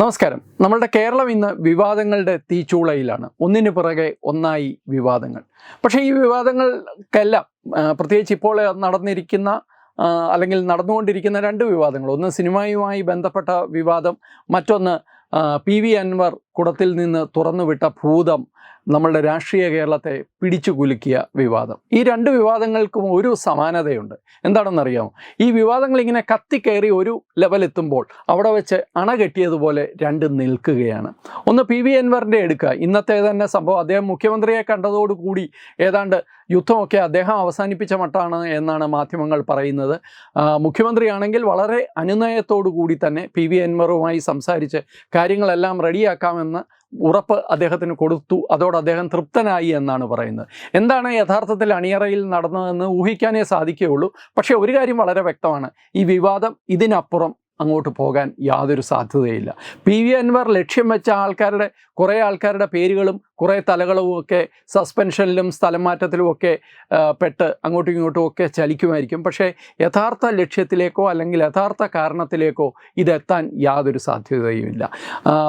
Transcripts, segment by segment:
നമസ്കാരം. നമ്മളുടെ കേരളം ഇന്ന് വിവാദങ്ങളുടെ തീച്ചൂളയിലാണ്. ഒന്നിനു പുറകെ ഒന്നായി വിവാദങ്ങൾ. പക്ഷേ ഈ വിവാദങ്ങൾക്കെല്ലാം പ്രത്യേകിച്ച് ഇപ്പോൾ നടന്നിരിക്കുന്ന അല്ലെങ്കിൽ നടന്നുകൊണ്ടിരിക്കുന്ന രണ്ട് വിവാദങ്ങൾ. ഒന്ന് സിനിമയുമായി ബന്ധപ്പെട്ട വിവാദം മറ്റൊന്ന് പി വി അൻവർ കുടത്തിൽ നിന്ന് തുറന്നുവിട്ട ഭൂതം നമ്മളുടെ രാഷ്ട്രീയ കേരളത്തെ പിടിച്ചു കുലുക്കിയ വിവാദം. ഈ രണ്ട് വിവാദങ്ങൾക്കും ഒരു സമാനതയുണ്ട്. എന്താണെന്നറിയാമോ? ഈ വിവാദങ്ങൾ ഇങ്ങനെ കത്തിക്കയറി ഒരു ലെവലെത്തുമ്പോൾ അവിടെ വെച്ച് അണ കെട്ടിയതുപോലെ രണ്ട് നിൽക്കുകയാണ്. ഒന്ന് പി വി അൻവറിന്റെ എടുക്കുക. ഇന്നത്തെ തന്നെ സംഭവം. അദ്ദേഹം മുഖ്യമന്ത്രിയെ കണ്ടതോടുകൂടി ഏതാണ്ട് യുദ്ധമൊക്കെ അദ്ദേഹം അവസാനിപ്പിച്ച മട്ടാണ് എന്നാണ് മാധ്യമങ്ങൾ പറയുന്നത്. മുഖ്യമന്ത്രിയാണെങ്കിൽ വളരെ അനുനയത്തോടു കൂടി തന്നെ പി വി അൻവറുമായി സംസാരിച്ച് കാര്യങ്ങളെല്ലാം റെഡിയാക്കാമെന്ന് ഉറപ്പ് അദ്ദേഹത്തിന് കൊടുത്തു. അതോടെ അദ്ദേഹം തൃപ്തനായി എന്നാണ് പറയുന്നത്. എന്താണ് യഥാർത്ഥത്തിൽ അണിയറയിൽ നടന്നതെന്ന് ഊഹിക്കാനേ സാധിക്കുകയുള്ളൂ. പക്ഷേ ഒരു കാര്യം വളരെ വ്യക്തമാണ്. ഈ വിവാദം ഇതിനപ്പുറം അങ്ങോട്ട് പോകാൻ യാതൊരു സാധ്യതയില്ല. പി വി അൻവർ ലക്ഷ്യം വെച്ച ആൾക്കാരുടെ കുറേ ആൾക്കാരുടെ പേരുകളും കുറേ തലകളും ഒക്കെ സസ്പെൻഷനിലും സ്ഥലം മാറ്റത്തിലുമൊക്കെ പെട്ട് അങ്ങോട്ടും ഇങ്ങോട്ടും ഒക്കെ ചലിക്കുമായിരിക്കും. പക്ഷേ യഥാർത്ഥ ലക്ഷ്യത്തിലേക്കോ അല്ലെങ്കിൽ യഥാർത്ഥ കാരണത്തിലേക്കോ ഇതെത്താൻ യാതൊരു സാധ്യതയുമില്ല.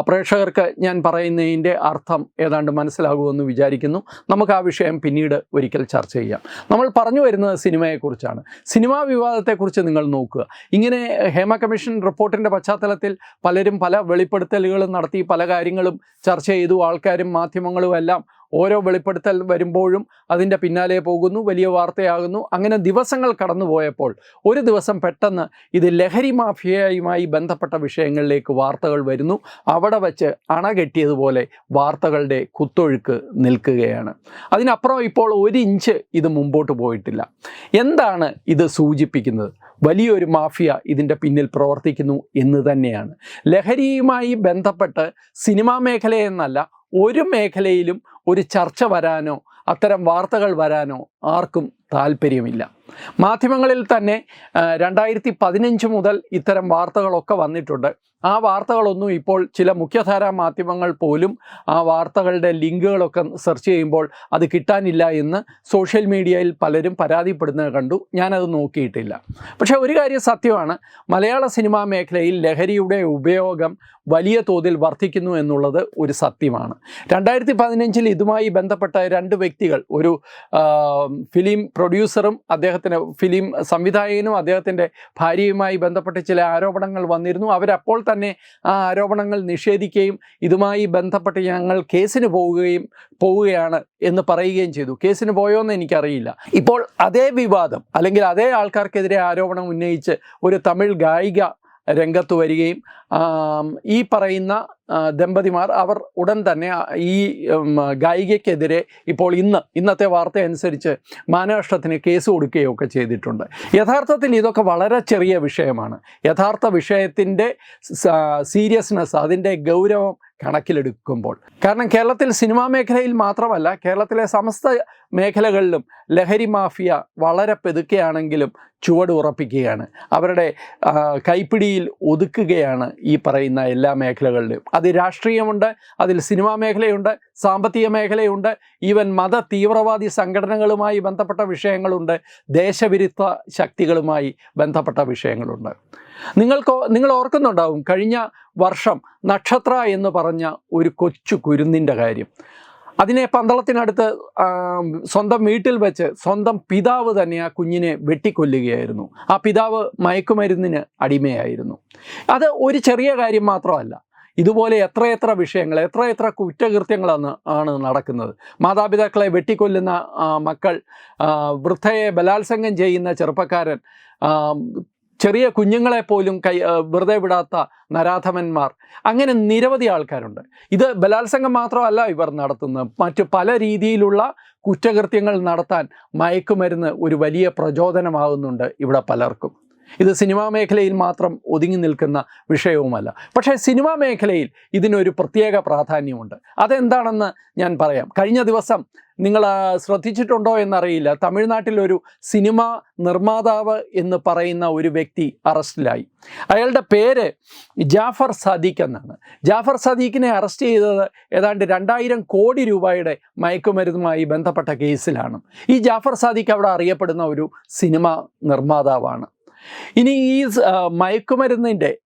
പ്രേക്ഷകർക്ക് ഞാൻ പറയുന്നതിന്റെ അർത്ഥം ഏതാണ്ട് മനസ്സിലാകുമെന്ന് വിചാരിക്കുന്നു. നമുക്ക് ആ വിഷയം പിന്നീട് ഒരിക്കൽ ചർച്ച ചെയ്യാം. നമ്മൾ പറഞ്ഞു വരുന്നത് സിനിമയെക്കുറിച്ചാണ്. സിനിമാ വിവാദത്തെക്കുറിച്ച് നിങ്ങൾ നോക്കുക. ഇങ്ങനെ ഹേമ കമ്മീഷൻ റിപ്പോർട്ടിന്റെ പശ്ചാത്തലത്തിൽ പലരും പല വെളിപ്പെടുത്തലുകളും നടത്തി പല കാര്യങ്ങളും ചർച്ച ചെയ്തു. ആൾക്കാരും മാധ്യമങ്ങളും എല്ലാം ഓരോ വെളിപ്പെടുത്തൽ വരുമ്പോഴും അതിന്റെ പിന്നാലെ പോകുന്നു വലിയ വാർത്തയാകുന്നു. അങ്ങനെ ദിവസങ്ങൾ കടന്നുപോയപ്പോൾ ഒരു ദിവസം പെട്ടെന്ന് ഇത് ലഹരി മാഫിയയുമായി ബന്ധപ്പെട്ട വിഷയങ്ങളിലേക്ക് വാർത്തകൾ വരുന്നു. അവിടെ വച്ച് അണകെട്ടിയതുപോലെ വാർത്തകളുടെ കുത്തൊഴുക്ക് നിൽക്കുകയാണ്. അതിനപ്പുറം ഇപ്പോൾ ഒരു ഇഞ്ച് ഇത് മുമ്പോട്ട് പോയിട്ടില്ല. എന്താണ് ഇത് സൂചിപ്പിക്കുന്നത്? വലിയൊരു മാഫിയ ഇതിന്റെ പിന്നിൽ പ്രവർത്തിക്കുന്നു എന്ന് തന്നെയാണ്. ലഹരിയുമായി ബന്ധപ്പെട്ട് സിനിമാ മേഖലയെന്നല്ല ഒരു മേഖലയിലും ഒരു ചർച്ച വരാനോ അത്തരം വാർത്തകൾ വരാനോ ആർക്കും താല്പര്യമില്ല മാധ്യമങ്ങളിൽ തന്നെ രണ്ടായിരത്തി പതിനഞ്ച് മുതൽ ഇത്തരം വാർത്തകളൊക്കെ വന്നിട്ടുണ്ട്. ആ വാർത്തകളൊന്നും ഇപ്പോൾ ചില മുഖ്യധാരാ മാധ്യമങ്ങൾ പോലും ആ വാർത്തകളുടെ ലിങ്കുകളൊക്കെ സെർച്ച് ചെയ്യുമ്പോൾ അത് കിട്ടാനില്ല എന്ന് സോഷ്യൽ മീഡിയയിൽ പലരും പരാതിപ്പെടുന്നത് കണ്ടു. ഞാനത് നോക്കിയിട്ടില്ല. പക്ഷേ ഒരു കാര്യം സത്യമാണ്. മലയാള സിനിമാ മേഖലയിൽ ലഹരിയുടെ ഉപയോഗം വലിയ തോതിൽ വർദ്ധിക്കുന്നു എന്നുള്ളത് ഒരു സത്യമാണ്. രണ്ടായിരത്തി പതിനഞ്ചിൽ ഇതുമായി ബന്ധപ്പെട്ട രണ്ട് വ്യക്തികൾ ഒരു ഫിലിം പ്രൊഡ്യൂസറും അദ്ദേഹത്തിന് ഫിലിം സംവിധായകനും അദ്ദേഹത്തിന്റെ ഭാര്യയുമായി ബന്ധപ്പെട്ട് ചില ആരോപണങ്ങൾ വന്നിരുന്നു. അവരപ്പോൾ തന്നെ ആ ആരോപണങ്ങൾ നിഷേധിക്കുകയും ഇതുമായി ബന്ധപ്പെട്ട് ഞങ്ങൾ കേസിന് പോവുകയും പോവുകയാണ് എന്ന് പറയുകയും ചെയ്തു. കേസിന് പോയോ എന്ന് എനിക്കറിയില്ല. ഇപ്പോൾ അതേ വിവാദം അല്ലെങ്കിൽ അതേ ആൾക്കാർക്കെതിരെ ആരോപണം ഉന്നയിച്ച് ഒരു തമിഴ് ഗായിക രംഗത്ത് വരികയും ഈ പറയുന്ന ദമ്പതിമാർ അവർ ഉടൻ തന്നെ ഈ ഗായികയ്ക്കെതിരെ ഇപ്പോൾ ഇന്ന് ഇന്നത്തെ വാർത്ത അനുസരിച്ച് മാനനഷ്ടത്തിന് കേസ് കൊടുക്കുകയോ ഒക്കെ ചെയ്തിട്ടുണ്ട്. യഥാർത്ഥത്തിൽ ഇതൊക്കെ വളരെ ചെറിയ വിഷയമാണ്. യഥാർത്ഥ വിഷയത്തിന്റെ സീരിയസ്നെസ് അതിന്റെ ഗൗരവം കണക്കിലെടുക്കുമ്പോൾ. കാരണം കേരളത്തിൽ സിനിമാ മേഖലയിൽ മാത്രമല്ല കേരളത്തിലെ സമസ്ത മേഖലകളിലും ലഹരി മാഫിയ വളരെ പെതുക്കെയാണെങ്കിലും ചുവട് ഉറപ്പിക്കുകയാണ്. അവരുടെ കൈപ്പിടിയിൽ ഒതുക്കുകയാണ് ഈ പറയുന്ന എല്ലാ മേഖലകളിലും. അത് രാഷ്ട്രീയമുണ്ട് അതിൽ സിനിമാ മേഖലയുണ്ട് സാമ്പത്തിക മേഖലയുണ്ട് ഈവൻ മത തീവ്രവാദി സംഘടനകളുമായി ബന്ധപ്പെട്ട വിഷയങ്ങളുണ്ട് ദേശവിരുദ്ധ ശക്തികളുമായി ബന്ധപ്പെട്ട വിഷയങ്ങളുണ്ട്. നിങ്ങൾക്ക് നിങ്ങൾ ഓർക്കുന്നുണ്ടാവും കഴിഞ്ഞ വർഷം നക്ഷത്ര എന്ന് പറഞ്ഞ ഒരു കൊച്ചു കുരുന്നിന്റെ കാര്യം. അതിനെ പന്തളത്തിനടുത്ത് സ്വന്തം വീട്ടിൽ വെച്ച് സ്വന്തം പിതാവ് തന്നെ ആ കുഞ്ഞിനെ വെട്ടിക്കൊല്ലുകയായിരുന്നു. ആ പിതാവ് മയക്കുമരുന്നിന് അടിമയായിരുന്നു. അത് ഒരു ചെറിയ കാര്യം മാത്രമല്ല. ഇതുപോലെ എത്രയെത്ര വിഷയങ്ങൾ എത്രയെത്ര കുറ്റകൃത്യങ്ങളാണ് ആണ് നടക്കുന്നത്. മാതാപിതാക്കളെ വെട്ടിക്കൊല്ലുന്ന മക്കൾ വൃദ്ധയെ ബലാത്സംഗം ചെയ്യുന്ന ചെറുപ്പക്കാരൻ ചെറിയ കുഞ്ഞുങ്ങളെ പോലും കൈ വെറുതെ വിടാത്ത നരാധമന്മാർ അങ്ങനെ നിരവധി ആൾക്കാരുണ്ട്. ഇത് ബലാത്സംഗം മാത്രമല്ല ഇവർ നടത്തുന്നത്. മറ്റു പല രീതിയിലുള്ള കുറ്റകൃത്യങ്ങൾ നടത്താൻ മയക്കുമരുന്ന് ഒരു വലിയ പ്രചോദനമാകുന്നുണ്ട് ഇവിടെ പലർക്കും. ഇത് സിനിമാ മേഖലയിൽ മാത്രം ഒതുങ്ങി നിൽക്കുന്ന വിഷയവുമല്ല. പക്ഷേ സിനിമാ മേഖലയിൽ ഇതിനൊരു പ്രത്യേക പ്രാധാന്യമുണ്ട്. അതെന്താണെന്ന് ഞാൻ പറയാം. കഴിഞ്ഞ ദിവസം നിങ്ങൾ ശ്രദ്ധിച്ചിട്ടുണ്ടോ എന്നറിയില്ല. തമിഴ്നാട്ടിലൊരു സിനിമ നിർമ്മാതാവ് എന്ന് പറയുന്ന ഒരു വ്യക്തി അറസ്റ്റിലായി. അയാളുടെ പേര് ജാഫർ സദീഖ് എന്നാണ്. ജാഫർ സദീഖിനെ അറസ്റ്റ് ചെയ്തത് ഏതാണ്ട് രണ്ടായിരം കോടി രൂപയുടെ മയക്കുമരുന്നുമായി ബന്ധപ്പെട്ട കേസിലാണ്. ഈ ജാഫർ സദീഖ് അവിടെ അറിയപ്പെടുന്ന ഒരു സിനിമ നിർമ്മാതാവാണ്. ഇനി ഈ മയക്കുമരുന്നിന്റെ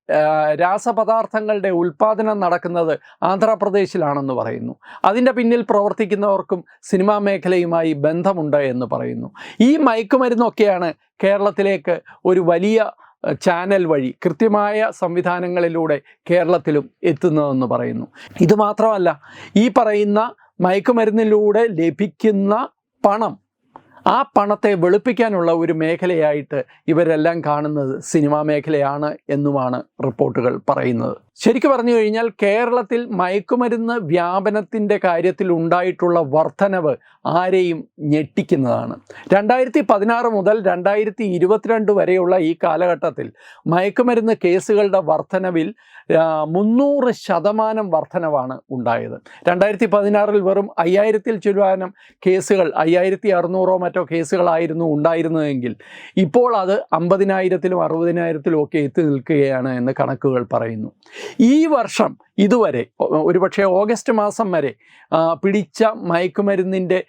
രാസപദാർത്ഥങ്ങളുടെ ഉൽപ്പാദനം നടക്കുന്നത് ആന്ധ്രാപ്രദേശിലാണെന്ന് പറയുന്നു. അതിന്റെ പിന്നിൽ പ്രവർത്തിക്കുന്നവർക്കും സിനിമാ മേഖലയുമായി ബന്ധമുണ്ട് എന്ന് പറയുന്നു. ഈ മയക്കുമരുന്നൊക്കെയാണ് കേരളത്തിലേക്ക് ഒരു വലിയ ചാനൽ വഴി കൃത്യമായ സംവിധാനങ്ങളിലൂടെ കേരളത്തിലും എത്തുന്നതെന്ന് പറയുന്നു. ഇതുമാത്രമല്ല ഈ പറയുന്ന മയക്കുമരുന്നിലൂടെ ലഭിക്കുന്ന പണം ആ പണത്തെ വെളുപ്പിക്കാനുള്ള ഒരു മേഖലയായിട്ട് ഇവരെല്ലാം കാണുന്നത് സിനിമാ മേഖലയാണ് എന്നുമാണ് റിപ്പോർട്ടുകൾ പറയുന്നത്. ശരിക്കു പറഞ്ഞു കഴിഞ്ഞാൽ കേരളത്തിൽ മയക്കുമരുന്ന് വ്യാപനത്തിന്റെ കാര്യത്തിൽ ഉണ്ടായിട്ടുള്ള വർധനവ് ആരെയും ഞെട്ടിക്കുന്നതാണ്. രണ്ടായിരത്തി പതിനാറ് മുതൽ രണ്ടായിരത്തി ഇരുപത്തിരണ്ട് വരെയുള്ള ഈ കാലഘട്ടത്തിൽ മയക്കുമരുന്ന് കേസുകളുടെ വർധനവിൽ മുന്നൂറ് ശതമാനം വർധനവാണ് ഉണ്ടായത്. രണ്ടായിരത്തി പതിനാറിൽ വെറും അയ്യായിരത്തിൽ ചുരുവാനം കേസുകൾ അയ്യായിരത്തി അറുന്നൂറോ മറ്റോ കേസുകളായിരുന്നു ഉണ്ടായിരുന്നതെങ്കിൽ ഇപ്പോൾ അത് അമ്പതിനായിരത്തിലും അറുപതിനായിരത്തിലും ഒക്കെ എത്തി നിൽക്കുകയാണ് എന്ന് കണക്കുകൾ പറയുന്നു. ഈ വർഷം ഇതുവരെ ഒരുപക്ഷെ ഓഗസ്റ്റ് മാസം വരെ പിടിച്ച മയക്കുമരുന്നിന്റെ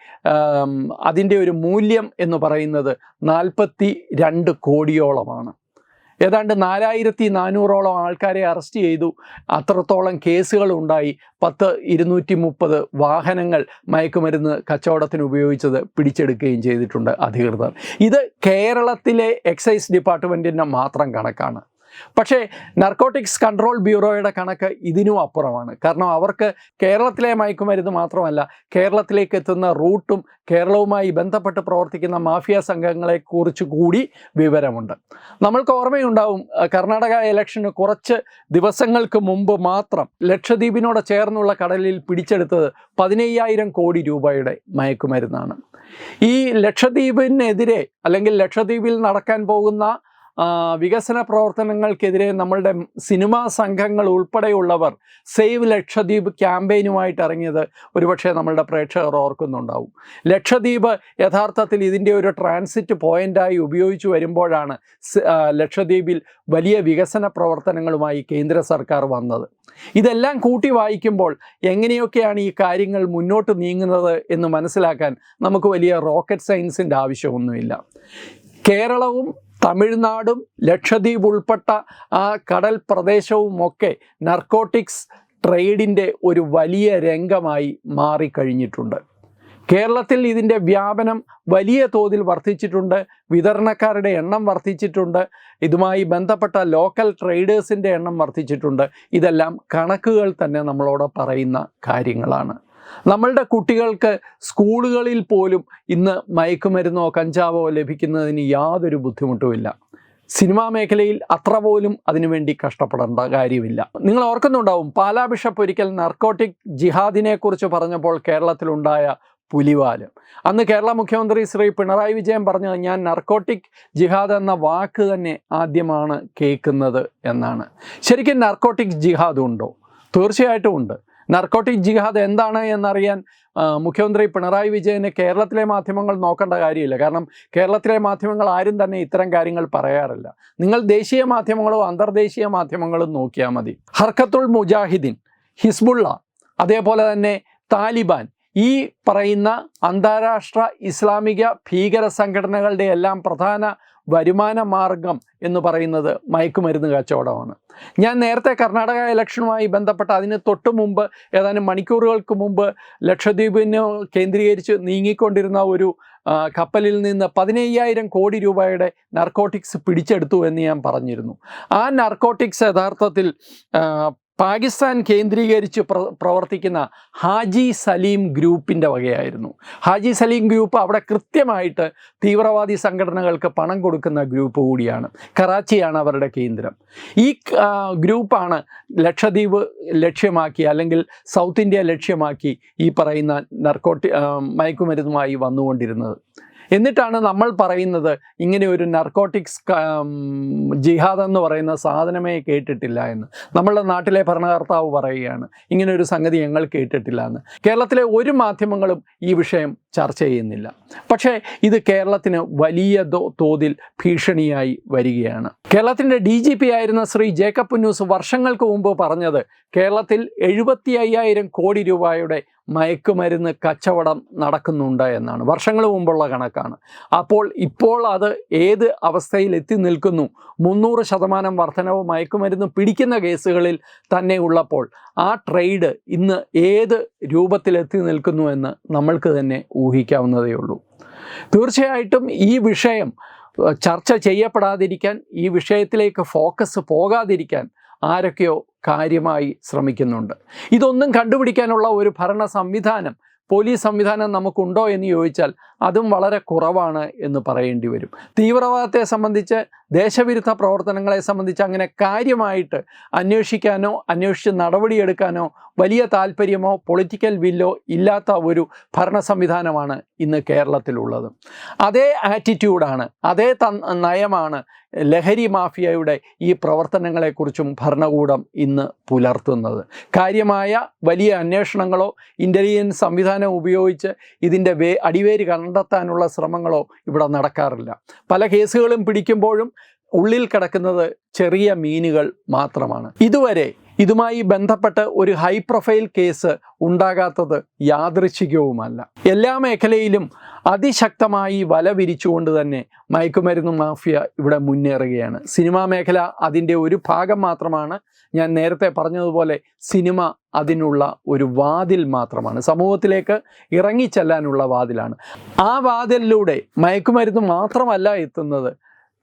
അതിന്റെ ഒരു മൂല്യം എന്ന് പറയുന്നത് നാൽപ്പത്തി രണ്ട് കോടിയോളമാണ്. ഏതാണ്ട് നാലായിരത്തി നാനൂറോളം ആൾക്കാരെ അറസ്റ്റ് ചെയ്തു. അത്രത്തോളം കേസുകൾ ഉണ്ടായി. പത്ത് ഇരുന്നൂറ്റി മുപ്പത് വാഹനങ്ങൾ മയക്കുമരുന്ന് കച്ചവടത്തിന് ഉപയോഗിച്ചത് പിടിച്ചെടുക്കുകയും ചെയ്തിട്ടുണ്ട് അധികൃതർ. ഇത് കേരളത്തിലെ എക്സൈസ് ഡിപ്പാർട്ട്മെന്റിന്റെ മാത്രം കണക്കാണ്. പക്ഷേ നർക്കോട്ടിക്സ് കൺട്രോൾ ബ്യൂറോയുടെ കണക്ക് ഇതിനും അപ്പുറമാണ്. കാരണം അവർക്ക് കേരളത്തിലെ മയക്കുമരുന്ന് മാത്രമല്ല കേരളത്തിലേക്ക് എത്തുന്ന റൂട്ടും കേരളവുമായി ബന്ധപ്പെട്ട് പ്രവർത്തിക്കുന്ന മാഫിയ സംഘങ്ങളെക്കുറിച്ച് കൂടി വിവരമുണ്ട്. നമ്മൾക്ക് ഓർമ്മയുണ്ടാവും കർണാടക ഇലക്ഷന് കുറച്ച് ദിവസങ്ങൾക്ക് മുമ്പ് മാത്രം ലക്ഷദ്വീപിനോട് ചേർന്നുള്ള കടലിൽ പിടിച്ചെടുത്തത് പതിനയ്യായിരം കോടി രൂപയുടെ മയക്കുമരുന്നാണ്. ഈ ലക്ഷദ്വീപിനെതിരെ അല്ലെങ്കിൽ ലക്ഷദ്വീപിൽ നടക്കാൻ പോകുന്ന വികസന പ്രവർത്തനങ്ങൾക്കെതിരെ നമ്മളുടെ സിനിമാ സംഘങ്ങൾ ഉൾപ്പെടെയുള്ളവർ സേവ് ലക്ഷദ്വീപ് ക്യാമ്പയിനുമായിട്ട് ഇറങ്ങിയത് ഒരുപക്ഷെ നമ്മളുടെ പ്രേക്ഷകർ ഓർക്കുന്നുണ്ടാവും. ലക്ഷദ്വീപ് യഥാർത്ഥത്തിൽ ഇതിന്റെ ഒരു ട്രാൻസിറ്റ് പോയിന്റായി ഉപയോഗിച്ചു വരുമ്പോഴാണ് ലക്ഷദ്വീപിൽ വലിയ വികസന പ്രവർത്തനങ്ങളുമായി കേന്ദ്ര സർക്കാർ വന്നത്. ഇതെല്ലാം കൂട്ടി വായിക്കുമ്പോൾ എങ്ങനെയൊക്കെയാണ് ഈ കാര്യങ്ങൾ മുന്നോട്ട് നീങ്ങുന്നത് എന്ന് മനസ്സിലാക്കാൻ നമുക്ക് വലിയ റോക്കറ്റ് സയൻസിന്റെ ആവശ്യമൊന്നുമില്ല. കേരളവും തമിഴ്നാടും ലക്ഷദ്വീപ് ഉൾപ്പെട്ട ആ കടൽ പ്രദേശവുമൊക്കെ നർക്കോട്ടിക്സ് ട്രേഡിന്റെ ഒരു വലിയ രംഗമായി മാറിക്കഴിഞ്ഞിട്ടുണ്ട്. കേരളത്തിൽ ഇതിന്റെ വ്യാപനം വലിയ തോതിൽ വർദ്ധിച്ചിട്ടുണ്ട്. വിതരണക്കാരുടെ എണ്ണം വർദ്ധിച്ചിട്ടുണ്ട്. ഇതുമായി ബന്ധപ്പെട്ട ലോക്കൽ ട്രേഡേഴ്സിന്റെ എണ്ണം വർദ്ധിച്ചിട്ടുണ്ട്. ഇതെല്ലാം കണക്കുകൾ തന്നെ നമ്മളോട് പറയുന്ന കാര്യങ്ങളാണ്. നമ്മളുടെ കുട്ടികൾക്ക് സ്കൂളുകളിൽ പോലും ഇന്ന് മയക്കുമരുന്നോ കഞ്ചാവോ ലഭിക്കുന്നതിന് യാതൊരു ബുദ്ധിമുട്ടുമില്ല. സിനിമാ മേഖലയിൽ അത്ര പോലും അതിനുവേണ്ടി കഷ്ടപ്പെടേണ്ട കാര്യമില്ല. നിങ്ങൾ ഓർക്കുന്നുണ്ടാവും പാലാ ബിഷപ്പ് ഒരിക്കൽ നർക്കോട്ടിക് ജിഹാദിനെ കുറിച്ച് പറഞ്ഞപ്പോൾ കേരളത്തിലുണ്ടായ പുലിവാൽ. അന്ന് കേരള മുഖ്യമന്ത്രി ശ്രീ പിണറായി വിജയൻ പറഞ്ഞത് ഞാൻ നർക്കോട്ടിക് ജിഹാദ് എന്ന വാക്ക് തന്നെ ആദ്യമാണ് കേൾക്കുന്നത് എന്നാണ്. ശരിക്കും നർക്കോട്ടിക് ജിഹാദ് ഉണ്ടോ? തീർച്ചയായിട്ടും ഉണ്ട്. നർക്കോട്ടിക് ജിഹാദ് എന്താണ് എന്നറിയാൻ മുഖ്യമന്ത്രി പിണറായി വിജയന് കേരളത്തിലെ മാധ്യമങ്ങൾ നോക്കേണ്ട കാര്യമില്ല. കാരണം കേരളത്തിലെ മാധ്യമങ്ങൾ ആരും തന്നെ ഇത്തരം കാര്യങ്ങൾ പറയാറില്ല. നിങ്ങൾ ദേശീയ മാധ്യമങ്ങളോ അന്തർദേശീയ മാധ്യമങ്ങളും നോക്കിയാൽ മതി. ഹർക്കത്തുൾ മുജാഹിദ്ദീൻ ഹിസ്ബുള്ള അതേപോലെ തന്നെ താലിബാൻ ഈ പറയുന്ന അന്താരാഷ്ട്ര ഇസ്ലാമിക ഭീകര സംഘടനകളുടെ എല്ലാം പ്രധാന വരുമാന മാർഗം എന്ന് പറയുന്നത് മയക്കുമരുന്ന് കച്ചവടമാണ്. ഞാൻ നേരത്തെ കർണാടക ഇലക്ഷനുമായി ബന്ധപ്പെട്ട് അതിന് തൊട്ട് മുമ്പ് ഏതാനും മണിക്കൂറുകൾക്ക് മുമ്പ് ലക്ഷദ്വീപിനെ കേന്ദ്രീകരിച്ച് നീങ്ങിക്കൊണ്ടിരുന്ന ഒരു കപ്പലിൽ നിന്ന് പതിനയ്യായിരം കോടി രൂപയുടെ നർക്കോട്ടിക്സ് പിടിച്ചെടുത്തു എന്ന് ഞാൻ പറഞ്ഞിരുന്നു. ആ നർക്കോട്ടിക്സ് യഥാർത്ഥത്തിൽ പാകിസ്ഥാൻ കേന്ദ്രീകരിച്ച് പ്ര പ്രവർത്തിക്കുന്ന ഹാജി സലീം ഗ്രൂപ്പിന്റെ വകയായിരുന്നു. ഹാജി സലീം ഗ്രൂപ്പ് അവിടെ കൃത്യമായിട്ട് തീവ്രവാദി സംഘടനകൾക്ക് പണം കൊടുക്കുന്ന ഗ്രൂപ്പ് കൂടിയാണ്. കറാച്ചിയാണ് അവരുടെ കേന്ദ്രം. ഈ ഗ്രൂപ്പാണ് ലക്ഷദ്വീപ് ലക്ഷ്യമാക്കി അല്ലെങ്കിൽ സൗത്ത് ഇന്ത്യ ലക്ഷ്യമാക്കി ഈ പറയുന്ന നർക്കോട്ടി മയക്കുമരുന്നുമായി വന്നുകൊണ്ടിരുന്നത്. എന്നിട്ടാണ് നമ്മൾ പറയുന്നത് ഇങ്ങനെ ഒരു നർക്കോട്ടിക്സ് ജിഹാദ് എന്ന് പറയുന്ന സാധനമേ കേട്ടിട്ടില്ല എന്ന്. നമ്മളുടെ നാട്ടിലെ ഭരണകർത്താവ് പറയുകയാണ് ഇങ്ങനെ ഒരു സംഗതി ഞങ്ങൾ കേട്ടിട്ടില്ല എന്ന്. കേരളത്തിലെ ഒരു മാധ്യമങ്ങളും ഈ വിഷയം ചർച്ച ചെയ്യുന്നില്ല. പക്ഷേ ഇത് കേരളത്തിന് വലിയ തോതിൽ ഭീഷണിയായി വരികയാണ്. കേരളത്തിന്റെ ഡി ജി പി ആയിരുന്ന ശ്രീ ജേക്കബ് ന്യൂസ് വർഷങ്ങൾക്ക് മുമ്പ് പറഞ്ഞത് കേരളത്തിൽ എഴുപത്തി അയ്യായിരം കോടി രൂപയുടെ മയക്കുമരുന്ന് കച്ചവടം നടക്കുന്നുണ്ട് എന്നാണ്. വർഷങ്ങൾ മുമ്പുള്ള കണക്കാണ്. അപ്പോൾ ഇപ്പോൾ അത് ഏത് അവസ്ഥയിൽ എത്തി നിൽക്കുന്നു? മുന്നൂറ് ശതമാനം വർധനവ് മയക്കുമരുന്ന് പിടിക്കുന്ന കേസുകളിൽ തന്നെ ഉള്ളപ്പോൾ ആ ട്രേഡ് ഇന്ന് ഏത് രൂപത്തിലെത്തി നിൽക്കുന്നു എന്ന് നമ്മൾക്ക് തന്നെ ഊഹിക്കാവുന്നതേ ഉള്ളൂ. തീർച്ചയായിട്ടും ഈ വിഷയം ചർച്ച ചെയ്യപ്പെടാതിരിക്കാൻ ഈ വിഷയത്തിലേക്ക് ഫോക്കസ് പോകാതിരിക്കാൻ ആരൊക്കെയോ കാര്യമായി ശ്രമിക്കുന്നുണ്ട്. ഇതൊന്നും കണ്ടുപിടിക്കാനുള്ള ഒരു ഭരണ സംവിധാനം പോലീസ് സംവിധാനം നമുക്കുണ്ടോ എന്ന് ചോദിച്ചാൽ അതും വളരെ കുറവാണ് എന്ന് പറയേണ്ടി വരും. തീവ്രവാദത്തെ സംബന്ധിച്ച് ദേശവിരുദ്ധ പ്രവർത്തനങ്ങളെ സംബന്ധിച്ച് അങ്ങനെ കാര്യമായിട്ട് അന്വേഷിക്കാനോ അന്വേഷിച്ച് നടപടിയെടുക്കാനോ വലിയ താല്പര്യമോ പൊളിറ്റിക്കൽ വില്ലോ ഇല്ലാത്ത ഒരു ഭരണ സംവിധാനമാണ് ഇന്ന് കേരളത്തിലുള്ളത്. അതേ ആറ്റിറ്റ്യൂഡാണ് അതേ നയമാണ് ലഹരി മാഫിയയുടെ ഈ പ്രവർത്തനങ്ങളെക്കുറിച്ചും ഭരണകൂടം ഇന്ന് പുലർത്തുന്നത്. കാര്യമായ വലിയ അന്വേഷണങ്ങളോ ഇന്റലിജൻസ് സംവിധാനം ഉപയോഗിച്ച് ഇതിന്റെ വേ അടിവേര് കണ്ടെത്താനുള്ള ശ്രമങ്ങളോ ഇവിടെ നടക്കാറില്ല. പല കേസുകളും പിടിക്കുമ്പോഴും ഉള്ളിൽ കിടക്കുന്നത് ചെറിയ മീനുകൾ മാത്രമാണ്. ഇതുവരെ ഇതുമായി ബന്ധപ്പെട്ട് ഒരു ഹൈ പ്രൊഫൈൽ കേസ് ഉണ്ടാകാത്തത് യാദൃശ്ചികവുമല്ല. എല്ലാ മേഖലയിലും അതിശക്തമായി വല വിരിച്ചുകൊണ്ട് തന്നെ മയക്കുമരുന്ന് മാഫിയ ഇവിടെ മുന്നേറുകയാണ്. സിനിമാ മേഖല അതിന്റെ ഒരു ഭാഗം മാത്രമാണ്. ഞാൻ നേരത്തെ പറഞ്ഞതുപോലെ സിനിമ അതിനുള്ള ഒരു വാതിൽ മാത്രമാണ്. സമൂഹത്തിലേക്ക് ഇറങ്ങിച്ചെല്ലാനുള്ള വാതിലാണ്. ആ വാതിലിലൂടെ മയക്കുമരുന്ന് മാത്രമല്ല എത്തുന്നത്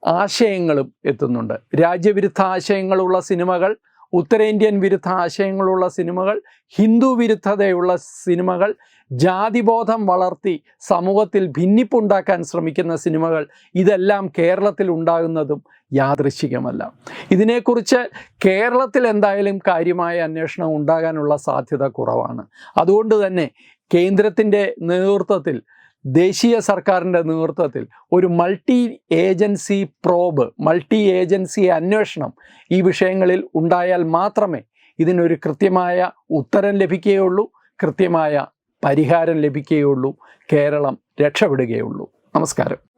ആശയങ്ങളും എത്തുന്നുണ്ട്. രാജ്യവിരുദ്ധ ആശയങ്ങളുള്ള സിനിമകൾ ഉത്തരേന്ത്യൻ വിരുദ്ധ ആശയങ്ങളുള്ള സിനിമകൾ ഹിന്ദു വിരുദ്ധതയുള്ള സിനിമകൾ ജാതിബോധം വളർത്തി സമൂഹത്തിൽ ഭിന്നിപ്പുണ്ടാക്കാൻ ശ്രമിക്കുന്ന സിനിമകൾ ഇതെല്ലാം കേരളത്തിൽ ഉണ്ടാകുന്നതും യാദൃശ്ചികമല്ല. ഇതിനെക്കുറിച്ച് കേരളത്തിൽ എന്തായാലും കാര്യമായ അന്വേഷണം ഉണ്ടാകാനുള്ള സാധ്യത കുറവാണ്. അതുകൊണ്ട് തന്നെ കേന്ദ്രത്തിന്റെ നേതൃത്വത്തിൽ ദേശീയ സർക്കാരിന്റെ നേതൃത്വത്തിൽ ഒരു multi agency probe multi agency അന്വേഷണം ഈ വിഷയങ്ങളിൽ ഉണ്ടായാൽ മാത്രമേ ഇതിനൊരു കൃത്യമായ ഉത്തരം ലഭിക്കുകയുള്ളൂ കൃത്യമായ പരിഹാരം ലഭിക്കുകയുള്ളൂ കേരളം രക്ഷപ്പെടുകയുള്ളൂ. നമസ്കാരം.